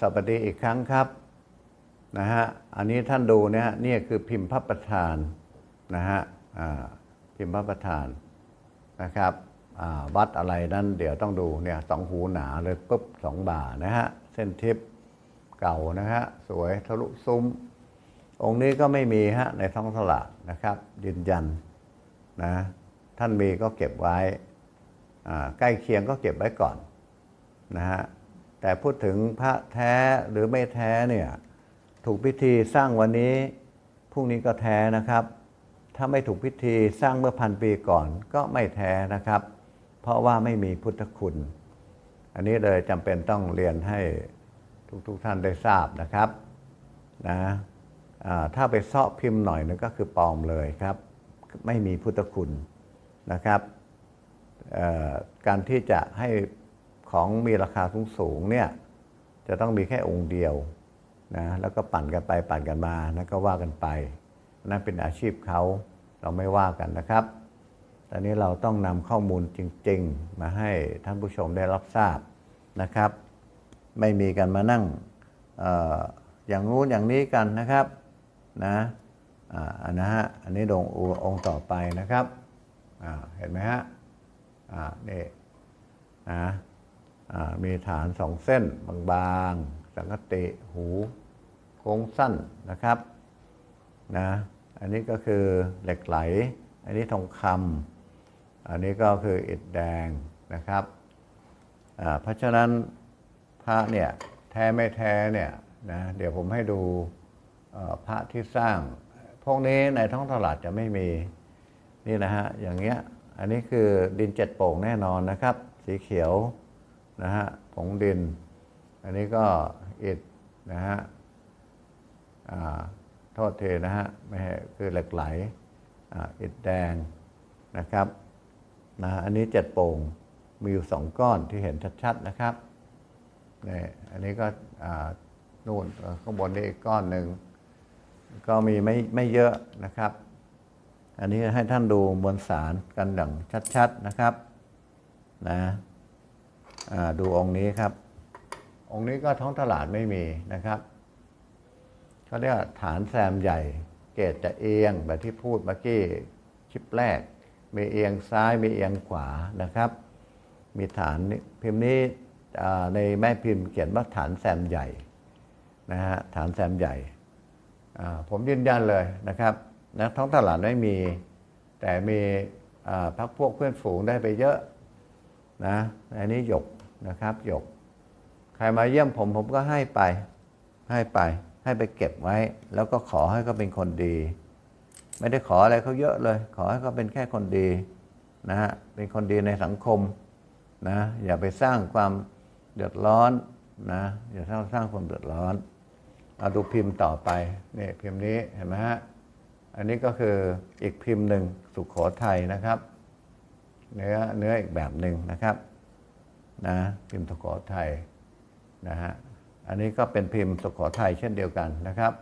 สวัสดีอีกครั้งครับนะฮะอันนี้ท่านดูเนี่ยนี่คือพิมพ์พระประธานนะฮะพิมพ์พระประธานนะครับวัดอะไรนั้นเดี๋ยวต้องดูเนี่ยสองหูหนาเลยปุ๊บสองบ่านะฮะเส้นทิพย์เก่านะฮะสวยทะลุซุ้ม องค์นี้ก็ไม่มีฮะในท้องตลาดนะครับยืนยันนะท่านมีก็เก็บไว้ใกล้เคียงก็เก็บไว้ก่อนนะฮะ แต่พูดถึงพระแท้หรือไม่แท้เนี่ยถูกพิธีสร้างวันนี้พรุ่งนี้ก็แท้นะครับ ถ้าไม่ถูกพิธีสร้างเมื่อพันปีก่อนก็ไม่แท้นะครับ เพราะว่าไม่มีพุทธคุณ อันนี้เลยจำเป็นต้องเรียนให้ทุกๆทท่านได้ทราบนะครับนะถ้าไปเซาะพิมพ์หน่อยนึงก็คือปลอมเลยครับ ไม่มีพุทธคุณนะครับการที่จะให้ ของมีราคาสูงสูงๆเนี่ยจะต้องมีแค่องค์เดียวนะแล้วก็ปั่นกันไปปั่นกันมานะก็ว่ากันไป นั่นเป็นอาชีพเขาเราไม่ว่ากันนะครับตอนนี้เราต้องนำข้อมูลจริง ๆ มาให้ท่านผู้ชมได้รับทราบนะครับ ไม่มีกันมานั่งออย่างนู้นอย่างนี้กันนะครับนะอันนะฮะอันนี้ดงอองค์ต่อไปนะครับเห็นไหมฮะนี่นะอ่า มีฐานสองเส้นบางๆ สังกติหูโค้งสั้นนะครับนะอันนี้ก็คือเหล็กไหล อันนี้ทองคำอันนี้ก็คืออิฐแดงนะครับเพราะฉะนั้นพระเนี่ยแท้ไม่แท้เนี่ยนะเดี๋ยวผมให้ดูพระที่สร้าง พวกนี้ในท้องตลาดจะไม่มีนี่นะฮะอย่างเงี้ยอันนี้คือดินเจ็ดโป่งแน่นอนนะครับ สีเขียว นะฮะผงดินอันนี้ก็อิฐนะฮะอ่าโทษทีนะฮะไม่ใช่คือเหล็กไหลอ่าอิฐแดงนะครับนะฮะอันนี้เจ็ดโป่งมีอยู่สองก้อนที่เห็นชัดๆนะครับนี่อันนี้ก็นู่นข้างบนนี่อีกก้อนหนึ่งก็มีไม่ไม่เยอะนะครับ อันนี้ให้ท่านดูมวลสารกันอย่างชัด ๆนะครับนะ ดูองค์นี้ครับ องค์นี้ก็ท้องตลาดไม่มีนะครับเขาเรียกฐานแซมใหญ่ เกตจะเอียงแบบที่พูดเมื่อกี้ชิปแรก มีเอียงซ้ายมีเอียงขวานะครับ มีฐานนี้พิมพ์นี้ในแม่พิมพ์เขียนว่าฐานแซมใหญ่นะฮะฐานแซมใหญ่ ผมยืนยันเลยนะครับนะท้องตลาดไม่มี แต่มีพักพวกเพื่อนฝูงได้ไปเยอะนะอันนี้หยก นะครับหยก ใครมาเยี่ยมผมผมก็ให้ไป ให้ไป ให้ไปเก็บไว้ แล้วก็ขอให้เขาเป็นคนดี ไม่ได้ขออะไรเขาเยอะเลย ขอให้เขาเป็นแค่คนดีนะฮะเป็นคนดีในสังคมนะอย่าไปสร้างความเดือดร้อนนะอย่าสร้างสร้างความเดือดร้อนเอาดูพิมพ์ต่อไปนี่พิมพ์นี้เห็นไหมฮะอันนี้ก็คืออีกพิมพ์หนึ่งสุขโขทัยนะครับ เนื้อเนื้ออีกแบบหนึ่งนะครับ นะพิมพ์สุโขทัยนะฮะอันนี้ก็เป็นพิมพ์สุโขทัยเช่นเดียวกันนะครับ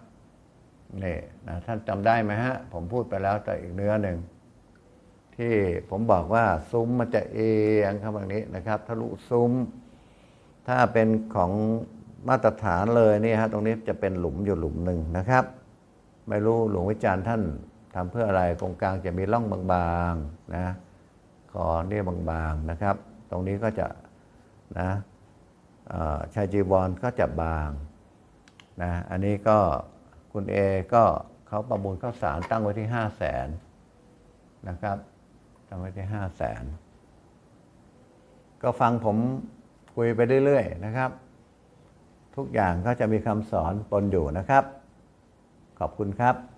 นี่นะท่านจำได้ไหมฮะ ผมพูดไปแล้วแต่อีกเนื้อหนึ่ง ที่ผมบอกว่าซุ้มมันจะเอียงครับแบบนี้นะครับ ทะลุซุ้ม ถ้าเป็นของมาตรฐานเลยนี่ฮะตรงนี้จะเป็นหลุมอยู่หลุมหนึ่งนะครับ ไม่รู้หลวงวิจารณ์ท่านทำเพื่ออะไรตรงกลางจะมีร่องบางๆนะคอเนี่ยบางๆนะครับ ตรงนี้ก็จะ นะชายจีวรก็จะบางนะอันนี้ก็คุณเอก็เขาประมูลข้าวสารตั้งไว้ที่ห้าแสนนะครับตั้งไว้ที่ห้าแสนก็ฟังผมคุยไปเรื่อยๆนะครับ ทุกอย่างก็จะมีคำสอนปนอยู่นะครับ ขอบคุณครับ